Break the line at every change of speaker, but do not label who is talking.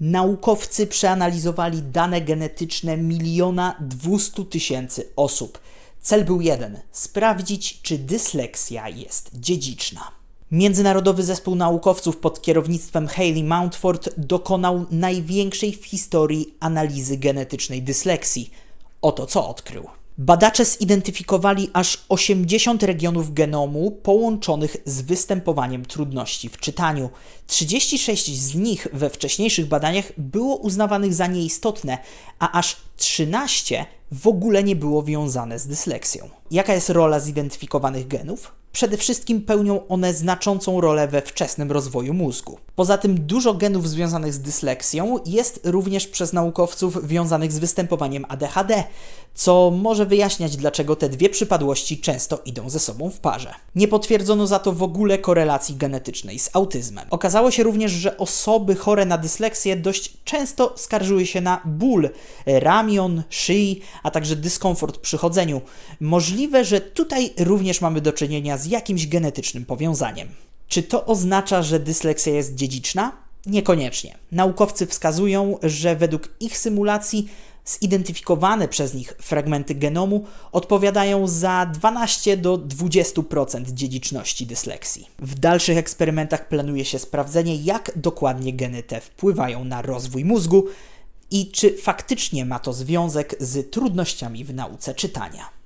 Naukowcy przeanalizowali dane genetyczne miliona dwustu tysięcy osób. Cel był jeden: sprawdzić, czy dysleksja jest dziedziczna. Międzynarodowy zespół naukowców pod kierownictwem Haley Mountford dokonał największej w historii analizy genetycznej dysleksji. Oto co odkrył. Badacze zidentyfikowali aż 80 regionów genomu połączonych z występowaniem trudności w czytaniu. 36 z nich we wcześniejszych badaniach było uznawanych za nieistotne, a aż 13 w ogóle nie było wiązane z dysleksją. Jaka jest rola zidentyfikowanych genów? Przede wszystkim pełnią one znaczącą rolę we wczesnym rozwoju mózgu. Poza tym dużo genów związanych z dysleksją jest również przez naukowców wiązanych z występowaniem ADHD, co może wyjaśniać, dlaczego te dwie przypadłości często idą ze sobą w parze. Nie potwierdzono za to w ogóle korelacji genetycznej z autyzmem. Okazało się również, że osoby chore na dysleksję dość często skarżyły się na ból ramion, szyi, a także dyskomfort przy chodzeniu. Możliwe, że tutaj również mamy do czynienia z jakimś genetycznym powiązaniem. Czy to oznacza, że dysleksja jest dziedziczna? Niekoniecznie. Naukowcy wskazują, że według ich symulacji zidentyfikowane przez nich fragmenty genomu odpowiadają za 12 do 20% dziedziczności dysleksji. W dalszych eksperymentach planuje się sprawdzenie, jak dokładnie geny te wpływają na rozwój mózgu i czy faktycznie ma to związek z trudnościami w nauce czytania.